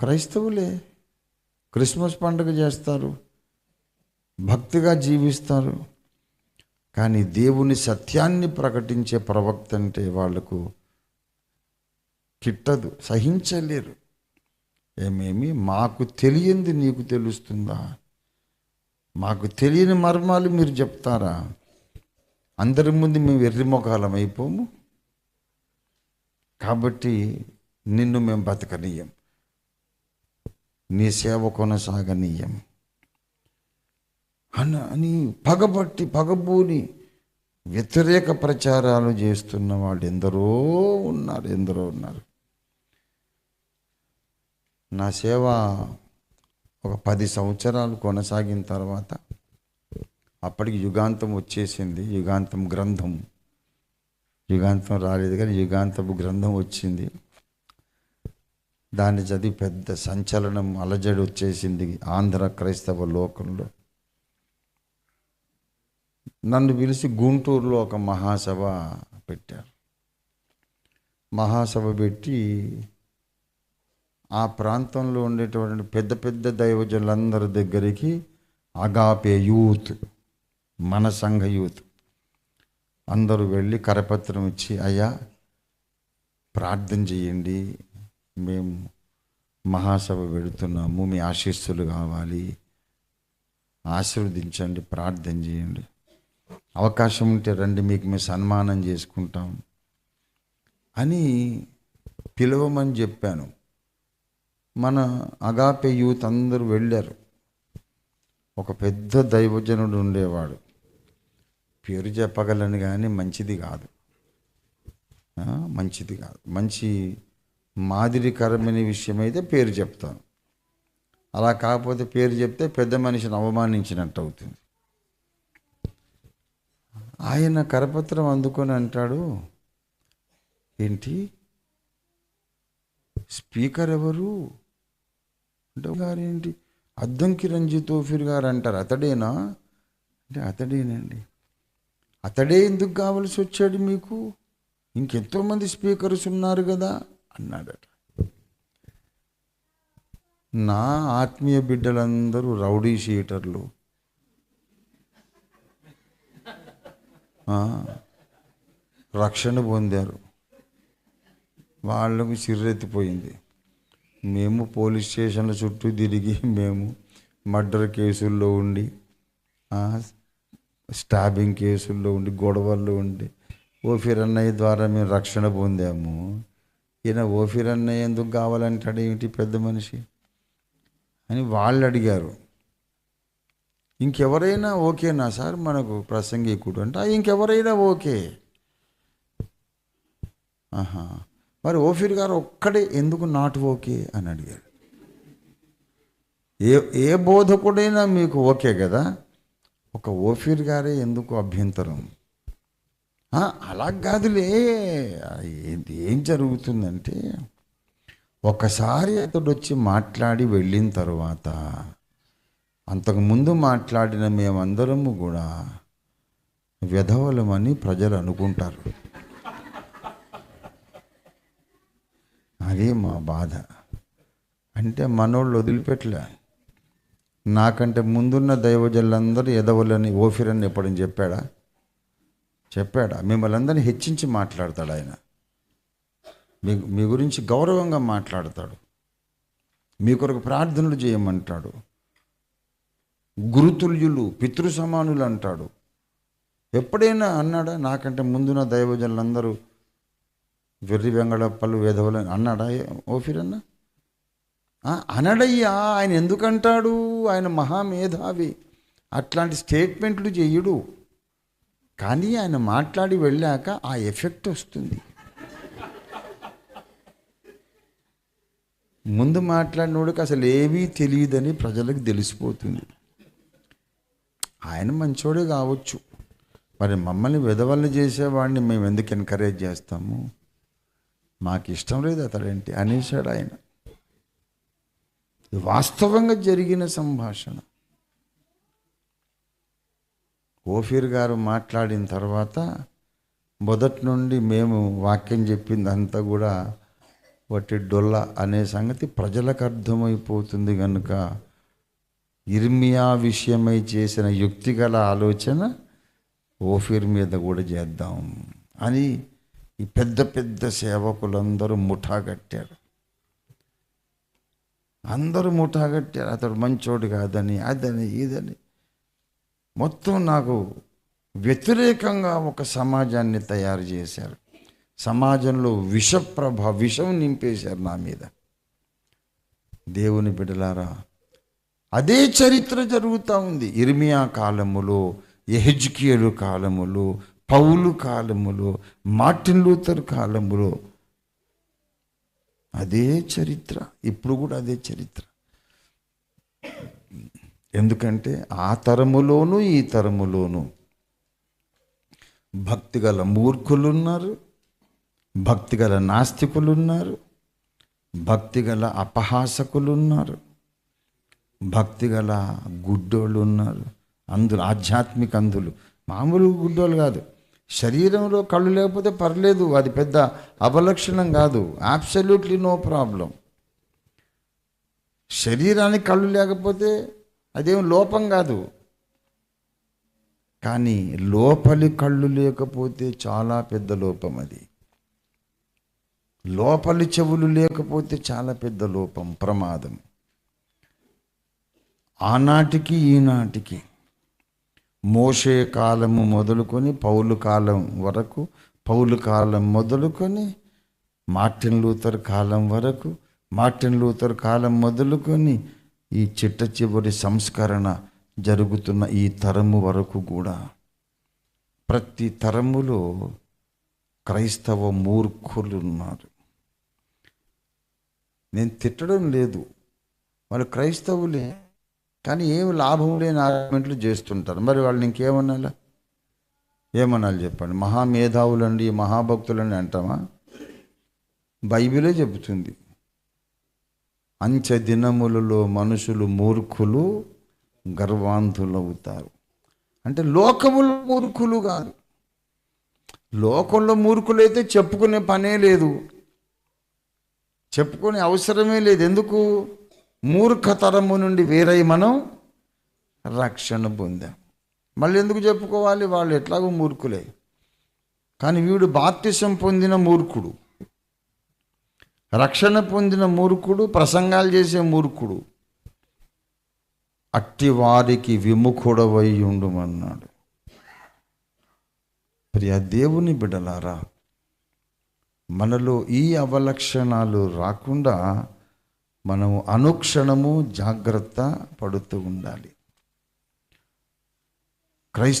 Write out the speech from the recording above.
క్రైస్తవులే క్రిస్మస్ పండుగ చేస్తారు భక్తిగా జీవిస్తారు. కానీ దేవుని సత్యాన్ని ప్రకటించే ప్రవక్త అంటే వాళ్ళకు కిట్టదు సహించలేరు. ఏమేమి? మాకు తెలియంది నీకు తెలుస్తుందా? మాకు తెలియని మర్మాలు మీరు చెప్తారా? అందరి ముందు మేము ఎర్రిమొఖాలం అయిపోము. కాబట్టి నిన్ను మేము బతకనీయం. నీ సేవ కొనసాగనీయం. అన అని పగబట్టి పగబూని వ్యతిరేక ప్రచారాలు చేస్తున్న వాళ్ళు ఎందరో ఉన్నారు ఎందరో ఉన్నారు. నా సేవ ఒక పది సంవత్సరాలు కొనసాగిన తర్వాత అప్పటికి యుగాంతం వచ్చేసింది యుగాంతం గ్రంథం. యుగాంతం రాలేదు కానీ యుగాంతపు గ్రంథం వచ్చింది. దాన్ని చదివి పెద్ద సంచలనం అలజడి వచ్చేసింది ఆంధ్ర క్రైస్తవ లోకంలో. నన్ను పిలిచి గుంటూరులో ఒక మహాసభ పెట్టారు. మహాసభ పెట్టి ఆ ప్రాంతంలో ఉండేటువంటి పెద్ద పెద్ద దైవజనులందరి దగ్గరికి అగాపే యూత్ మన సంఘ యూత్ అందరూ వెళ్ళి కరపత్రం ఇచ్చి అయ్యా ప్రార్థన చేయండి మేము మహాసభ పెడుతున్నాము మీ ఆశీస్సులు కావాలి. ఆశీర్వదించండి ప్రార్థన చేయండి. అవకాశం ఉంటే రండి మీకు మేము సన్మానం చేసుకుంటాం అని పిలవమని చెప్పాను. మన అగాపే యూత్ అందరూ వెళ్ళారు. ఒక పెద్ద దైవజనుడు ఉండేవాడు. పేరు చెప్పగలను కానీ మంచిది కాదు. మంచిది కాదు. మంచి మాదిరికరమైన విషయం అయితే పేరు చెప్తాను. అలా కాకపోతే పేరు చెప్తే పెద్ద మనిషిని అవమానించినట్టు అవుతుంది. ఆయన కరపత్రం అందుకొని అంటాడు ఏంటి? స్పీకర్ ఎవరు? అంటే గారేంటి? అద్దంకి రంజిత్ తోఫీర్ గారు అంటారు అతడేనా? అంటే అతడేనండి. అతడే ఎందుకు కావలసి వచ్చాడు మీకు? ఇంకెంతోమంది స్పీకర్స్ ఉన్నారు కదా. అన్నాడట. నా ఆత్మీయ బిడ్డలందరూ రౌడీ షీటర్లు. రక్షణ పొందారు. వాళ్ళకు చిర్రెత్తిపోయింది మేము పోలీస్ స్టేషన్ల చుట్టూ తిరిగి మేము మర్డర్ కేసుల్లో ఉండి స్టాబింగ్ కేసుల్లో ఉండి గొడవల్లో ఉండి ఓ అన్నయ్య ద్వారా మేము రక్షణ పొందాము. ఈయన ఓఫీర్ ఎందుకు కావాలంటాడు ఏమిటి పెద్ద మనిషి? అని వాళ్ళు అడిగారు. ఇంకెవరైనా ఓకేనా సార్ మనకు ప్రసంగికుడు అంటే ఇంకెవరైనా ఓకే. ఆహా. మరి ఓఫీర్ గారు ఒక్కడే ఎందుకు నాట్ ఓకే అని అడిగారు. ఏ ఏ బోధకుడైనా మీకు ఓకే కదా? ఒక ఓఫీర్ గారే ఎందుకు అభ్యంతరం? అలా కాదులే. ఏంటి ఏం జరుగుతుందంటే ఒకసారి అతడు వచ్చి మాట్లాడి వెళ్ళిన తర్వాత అంతకుముందు మాట్లాడిన మేమందరము కూడా విధవలమని ప్రజలు అనుకుంటారు. అదే మా బాధ. అంటే మనోళ్ళు వదిలిపెట్టలే. నాకంటే ముందున్న దైవజనులందరూ ఎదవలని ఓఫిరని ఎప్పుడని చెప్పాడా? చెప్పాడా? మిమ్మల్ని అందరినీ హెచ్చించి మాట్లాడతాడు ఆయన. మీ మీ గురించి గౌరవంగా మాట్లాడతాడు. మీ కొరకు ప్రార్థనలు చేయమంటాడు. గురుతుల్యులు పితృ సమానులు అంటాడు. ఎప్పుడైనా అన్నాడా? నాకంటే ముందున దైవజనులందరూ వెర్రి వెంగళప్పలు వేధవులు అన్నాడా? ఓఫిరన్న ఆ, అనడయ్యా ఆయన ఎందుకంటాడు? ఆయన మహామేధావి. అట్లాంటి స్టేట్మెంట్లు చెయ్యడు కానీ ఆయన మాట్లాడి వెళ్ళాక ఆ ఎఫెక్ట్ వస్తుంది. ముందు మాట్లాడినోడికి అసలు ఏమీ తెలియదని ప్రజలకు తెలిసిపోతుంది. ఆయన మంచోడే కావచ్చు. మరి మమ్మల్ని విధవల్ని చేసేవాడిని మేము ఎందుకు ఎంకరేజ్ చేస్తాము? మాకు ఇష్టం లేదు అతడేంటి అనేసాడు ఆయన. వాస్తవంగా జరిగిన సంభాషణ. ఓఫీర్ గారు మాట్లాడిన తర్వాత మొదటి నుండి మేము వాక్యం చెప్పింది అంతా కూడా వాటి డొల్ల అనే సంగతి ప్రజలకు అర్థమైపోతుంది కనుక ఇర్మియా విషయమై చేసిన యుక్తిగల ఆలోచన ఓఫీర్ మీద కూడా చేద్దాం అని ఈ పెద్ద పెద్ద సేవకులందరూ ముఠా కట్టారు. అందరూ ముఠా కట్టారు. అతడు మంచోడు కాదని అదని ఇదని. మొత్తం నాకు వ్యతిరేకంగా ఒక సమాజాన్ని తయారు చేశారు. సమాజంలో విషప్రభ విషం నింపేశారు నా మీద. దేవుని బిడలారా అదే చరిత్ర జరుగుతూ ఉంది. ఇర్మియా కాలములో ఎహెజ్కియలు కాలములో పౌలు కాలములో మార్టిన్ లూథర్ కాలములో అదే చరిత్ర. ఇప్పుడు కూడా అదే చరిత్ర. ఎందుకంటే ఆ తరములోనూ ఈ తరములోనూ భక్తిగల మూర్ఖులున్నారు భక్తిగల నాస్తికులున్నారు భక్తిగల అపహాసకులున్నారు భక్తిగల గుడ్డోళ్ళు ఉన్నారు అందులు ఆధ్యాత్మిక అందులు. మామూలు గుడ్డోళ్ళు కాదు. శరీరంలో కళ్ళు లేకపోతే పర్లేదు అది పెద్ద అవలక్షణం కాదు. అబ్సల్యూట్లీ నో ప్రాబ్లం శరీరానికి కళ్ళు లేకపోతే అదేం లోపం కాదు. కానీ లోపలి కళ్ళు లేకపోతే చాలా పెద్ద లోపం అది. లోపలి చెవులు లేకపోతే చాలా పెద్ద లోపం ప్రమాదం. ఆనాటికి ఈనాటికి మోషే కాలము మొదలుకొని పౌలు కాలం వరకు పౌలు కాలం మొదలుకొని మార్టిన్ లూథర్ కాలం వరకు మార్టిన్ లూథర్ కాలం మొదలుకొని ఈ చిట్ట చివరి సంస్కరణ జరుగుతున్న ఈ తరము వరకు కూడా ప్రతి తరములో క్రైస్తవ మూర్ఖులు ఉన్నారు నేను తిట్టడం లేదు. వాళ్ళు క్రైస్తవులే కానీ ఏమి లాభం లేని ఆర్గ్యుమెంట్లు చేస్తుంటారు. మరి వాళ్ళని ఇంకేమనాలా? ఏమనాలి చెప్పండి? మహామేధావులండి మహాభక్తులండి అంటామా? బైబిలే చెబుతుంది. అంచె దినములలో మనుషులు మూర్ఖులు గర్వాంధులవుతారు. అంటే లోకములో మూర్ఖులు కాదు. లోకంలో మూర్ఖులైతే చెప్పుకునే పనే లేదు. చెప్పుకునే అవసరమే లేదు. ఎందుకు? మూర్ఖతరము నుండి వేరై మనం రక్షణ పొందాం. మళ్ళీ ఎందుకు చెప్పుకోవాలి? వాళ్ళు ఎట్లాగో మూర్ఖులే. కానీ వీడు బాప్తిసం పొందిన మూర్ఖుడు. రక్షణ పొందిన మూర్ఖుడు ప్రసంగాలు చేసే మూర్ఖుడు. అట్టి వారికి విముఖుడవై ఉండుమన్నాడు. ప్రియ దేవుని బిడలారా మనలో ఈ అవలక్షణాలు రాకుండా మనము అనుక్షణము జాగ్రత్త పడుతూ ఉండాలి. క్రైస్త